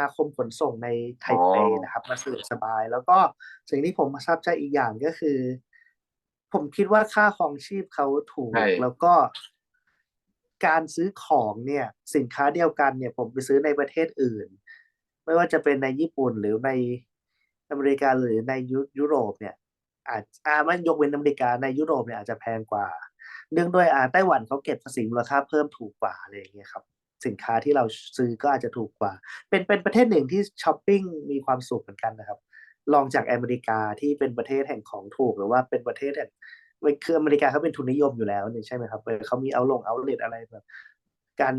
นาคมขนส่งในไทเปนะครับมาสะดวกสบาย แล้วก็สิ่งที่ผมประทับใจอีกอย่างก็คือ ผมคิดว่าค่าครองชีพเขาถูกใช่แล้วก็ การซื้อของเนี่ย สินค้าเดียวกันเนี่ย ผมไปซื้อในประเทศอื่น ไม่ว่าจะเป็นในญี่ปุ่นหรือในอเมริกาหรือในยุยุโรปเนี่ย อาจอ่าไม่ยกเว้นอเมริกาในยุโรปเนี่ยอาจจะแพงกว่า เนื่องด้วยอ่าไต้หวันเขาเก็บภาษีมูลค่าเพิ่มถูกกว่าอะไรอย่างเงี้ยครับ สินค้าที่เราซื้อก็อาจจะถูกกว่า เป็นเป็นประเทศหนึ่งที่ช้อปปิ้งมีความสุขเหมือนกันนะครับลองจากอเมริกาที่เป็นประเทศแห่งของถูกหรือว่าเป็นประเทศแห่งคืออเมริกาเขาเป็นทุนนิยมอยู่แล้วเนี่ยใช่ไหมครับเออเขามีเอาลงเอาเลทอะไรแบบการ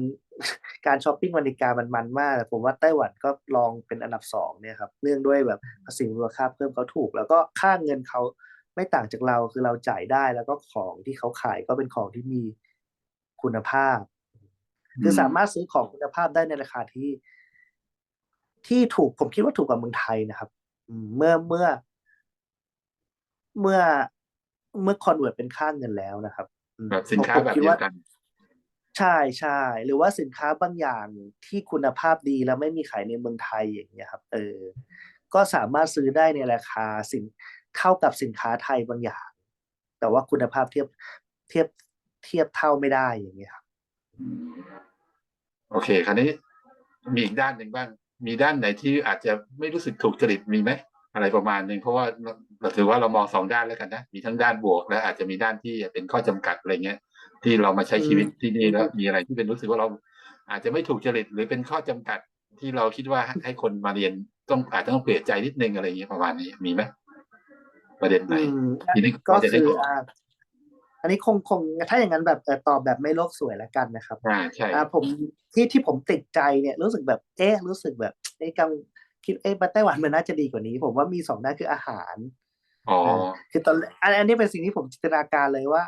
การช้อปปิ้งอเมริกามันมันมากแต่ผมว่าไต้หวันก็ลองเป็นอันดับสองเนี่ยครับเนื่องด้วยแบบภาษีมูลค่าเพิ่มเขาถูก แล้วก็ค่าเงินเขาไม่ต่างจากเราคือเราจ่ายได้แล้วก็ของที่เขาขายก็เป็นของที่มีคุณภาพ คือสามารถซื้อของคุณภาพได้ในราคาที่ ที่ถูกผมคิดว่าถูกกว่าเมืองไทยนะครับอืมเมื่อเมื่อ เมื่อเมื่อคอนเวิร์ตเป็นค่าเงินแล้วนะครับอืมแบบสินค้าผมแบบคิดเดียว่าวกัน ใช่ใช่หรือว่าสินค้าบางอย่างที่คุณภาพดีแล้วไม่มีขายในเมืองไทยอย่างเงี้ยครับ เออ ก็สามารถซื้อได้ในราคาสินเท่ากับสินค้าไทยบางอย่าง แต่ว่าคุณภาพเทียบเทียบเทียบเท่าไม่ได้อย่างเงี้ยครับ โอเค คราวนี้มีอีกด้านหนึ่งบ้าง มีด้านไหนที่อาจจะไม่รู้สึกถูกจริตมีไหมอะไรประมาณหนึ่งเพราะว่าเราเราถือว่าเรามองสองด้านแล้วกันนะมีทั้งด้านบวก และอาจจะมีด้านที่เป็นข้อจำกัดอะไรเงี้ย ที่เรามาใช้ชีวิตที่นี่แล้วมีอะไรที่เป็นรู้สึกว่าเราอาจจะไม่ถูกจริตหรือเป็นข้อจำกัดที่เราคิดว่าให้คนมาเรียนต้องอาจจะต้องเปลี่ยนใจนิดนึงอะไรเงี้ยประมาณนี้มีไหมประเด็นไหนอืมทีนี้ก็จะได้คื อรู้อ่าอันนี้คงคงถ้าอย่างนั้นแบบเอ่อตอบแบบไม่โลกสวยแล้วกันนะครับอ่าใช่อ่าผมที่ที่ผมติดใจเนี่ยรู้สึกแบบเอ๊ะรู้สึกแบบเอ๊ะกังคิดเอ๊ะมาไต้หวันมันน่าจะดีกว่านี้ ผมว่ามีสองด้านคืออาหารอ๋อคือตอนอันอันนี้เป็นสิ่งที่ผมจินตนาการเลยว่า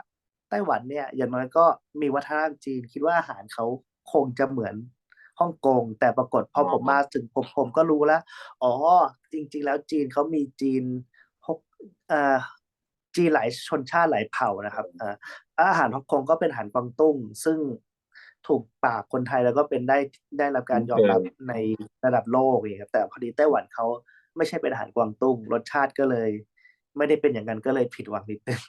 ไต้หวันเนี่ย อย่างน้อยก็มีวัฒนธรรมจีน คิดว่าอาหารเขาคงจะเหมือนฮ่องกง แต่ปรากฏพอผมมาถึงผมผมก็รู้แล้ว อ๋อ จริง ๆ แล้วจีนเขามีจีนฮกเอ่อ จีนหลายชนชาติหลายเผ่านะครับเอ่ออาหารฮ่องกงก็เป็นอาหารกวางตุ้ง ซึ่งถูกปากคนไทยแล้วก็เป็นได้ได้รับการยอมรับในระดับโลกอย่างเงี้ยครับแต่พอดีไต้หวันเขาไม่ใช่เป็นอาหารกวางตุ้ง รสชาติก็เลย ไม่ได้เป็นอย่างนั้นก็เลยผิดหวังนิดนึง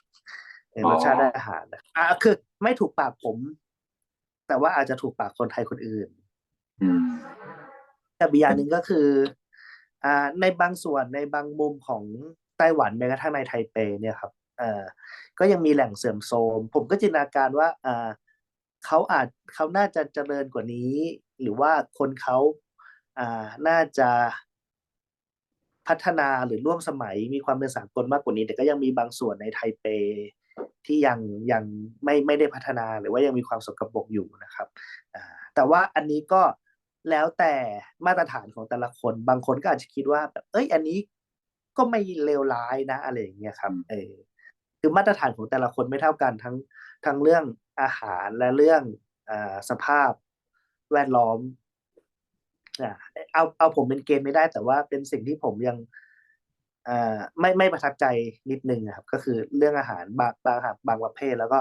เออรสชาติอาหารนะอะคือไม่ถูกปากผม แต่ว่าอาจจะถูกปากคนไทยคนอื่นอืมแต่อีกอย่างหนึ่งก็คือ อ่า ในบางส่วนในบางมุมของไต้หวันแม้กระทั่งในไทเปเนี่ยครับเอ่อ ก็ยังมีแหล่งเสื่อมโทรมผมก็จินตนาการว่าอ่าเขาอาจเขาน่าจะเจริญกว่านี้ หรือว่าคนเขาอ่าน่าจะพัฒนาหรือร่วมสมัยมีความเป็นสากลมากกว่านี้ แต่ก็ยังมีบางส่วนในไทเปที่ยังยังไม่ไม่ได้พัฒนาหรือว่ายังมีความสกปรกอยู่นะครับอ่าแต่ว่าอันนี้ก็แล้วแต่มาตรฐานของแต่ละคน บางคนก็อาจจะคิดว่าแบบเอ้ยอันนี้ก็ไม่เลวร้ายนะอะไรอย่างเงี้ยครับเออ คือมาตรฐานของแต่ละคนไม่เท่ากันทั้งทั้งเรื่องอาหารและเรื่องอสภาพแวดล้อมเอาเอาผมเป็นเกณฑ์ไม่ได้ แต่ว่าเป็นสิ่งที่ผมยังไม่ไม่ประทับใจนิดนึงครับ ก็คือเรื่องอาหารบางบางอาหารบางประเภท แล้วก็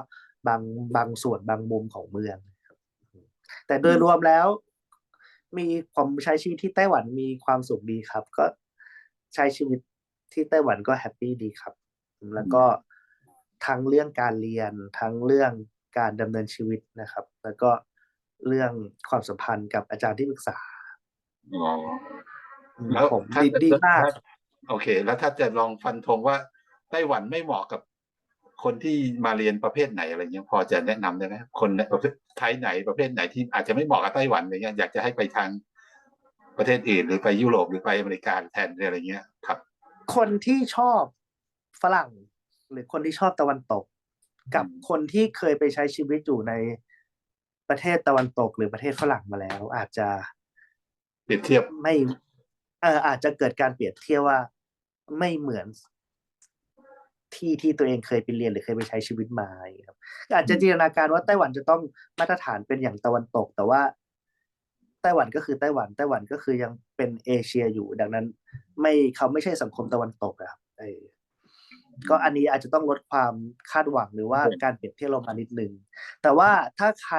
บางบางส่วนบางมุมของเมือง แต่โดยรวมแล้ว มีผมใช้ชีวิตที่ไต้หวันมีความสุขดีครับ ก็ใช้ชีวิตที่ไต้หวันก็แฮปปี้ดีครับ แล้วก็ ทั้งเรื่องการเรียน ทั้งเรื่องการดำเนินชีวิตนะครับ แล้วก็เรื่องความสัมพันธ์กับอาจารย์ที่ปรึกษาอ๋ออืมแล้วผมถ้าดีจะดีมากถ้โอเค แล้วถ้าจะลองฟันธงว่าไต้หวันไม่เหมาะกับคนที่มาเรียนประเภทไหนอะไรเงี้ยพอจะแนะนำได้ไหมคนในประเภทไทยไหนประเภทไหนที่อาจจะไม่เหมาะกับไต้หวันอะไรเงี้ยอยากจะให้ไปทางประเทศอื่นหรือไปยุโรปหรือไปอเมริกาแทนอะไรเงี้ยครับ คนที่ชอบฝรั่ง หรือคนที่ชอบตะวันตก กับอืมคนที่เคยไปใช้ชีวิตอยู่ในประเทศตะวันตกหรือประเทศฝรั่งมาแล้ว อาจจะเปรียบเทียบไม่เอออาจจะเกิดการเปรียบเทียบว่าไม่เหมือนที่ที่ตัวเองเคยไปเรียนหรือเคยไปใช้ชีวิตมาอย่างเงี้ยครับอาจจะอืมจินตนาการว่าไต้หวันจะต้องมาตรฐานเป็นอย่างตะวันตก แต่ว่าไต้หวันก็คือไต้หวันไต้หวันก็คือยังเป็นเอเชียอยู่ ดังนั้น ไม่เขาไม่ใช่สังคมตะวันตกอะครับเออ ก็อันนี้อาจจะต้องลดความคาดหวังหรือว่าการเปรียบเทียบลงมานิดนึงแต่ว่าถ้าใคร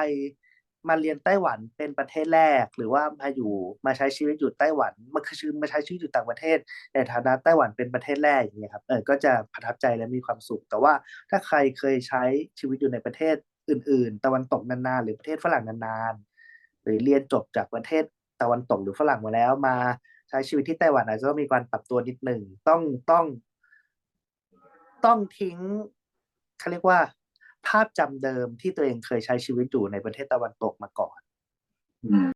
มาเรียนไต้หวันเป็นประเทศแรก หรือว่ามาอยู่มาใช้ชีวิตอยู่ไต้หวันมาคือมาใช้ชีวิตอยู่ต่างประเทศ ในฐานะไต้หวันเป็นประเทศแรกอย่างเงี้ยครับเออก็จะประทับใจและมีความสุข แต่ว่าถ้าใครเคยใช้ชีวิตอยู่ในประเทศอื่น ๆ ตะวันตกนานๆหรือประเทศฝรั่งนานๆหรือเรียนจบจากประเทศตะวันตกหรือฝรั่งมาแล้วมาใช้ชีวิตที่ไต้หวันอาจจะต้องมีการปรับตัวนิดหนึ่งต้องต้อง ต้องทิ้งเขาเรียกว่า ภาพจำเดิมที่ตัวเองเคยใช้ชีวิตอยู่ในประเทศตะวันตกมาก่อน